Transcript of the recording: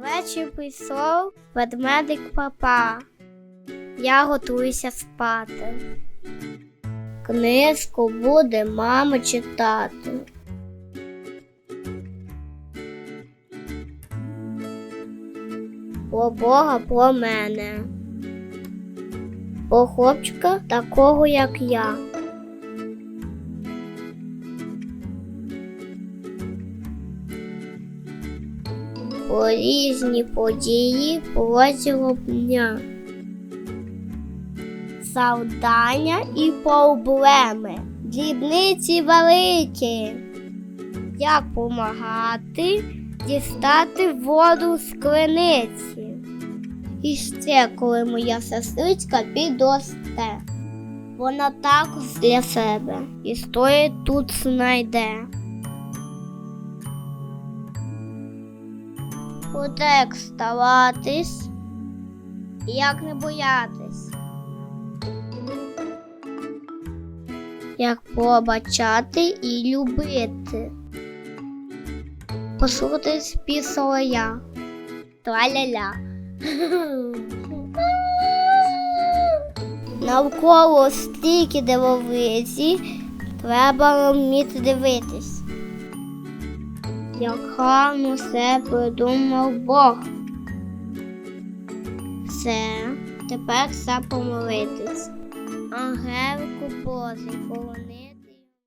Ввечері прийшов ведмедик папа. Я готуюся спати. Книжку буде мама читати. Про Бога про мене. Про хлопчика такого, як я. Про різні події протягом дня. Завдання і проблеми. Дрібниці великі. Як помагати дістати воду з криниці. І ще, коли моя сестричка підросте. Вона також для себе історію тут знайде. Куди як ставатись, як не боятись, як пробачати і любити. Послухати спів солоя. Траля-ля. Навколо стільки дивовиці, треба вміти дивитись. Як гарно все придумав Бог. Все, тепер все помолитись. Ангелку Божий, полони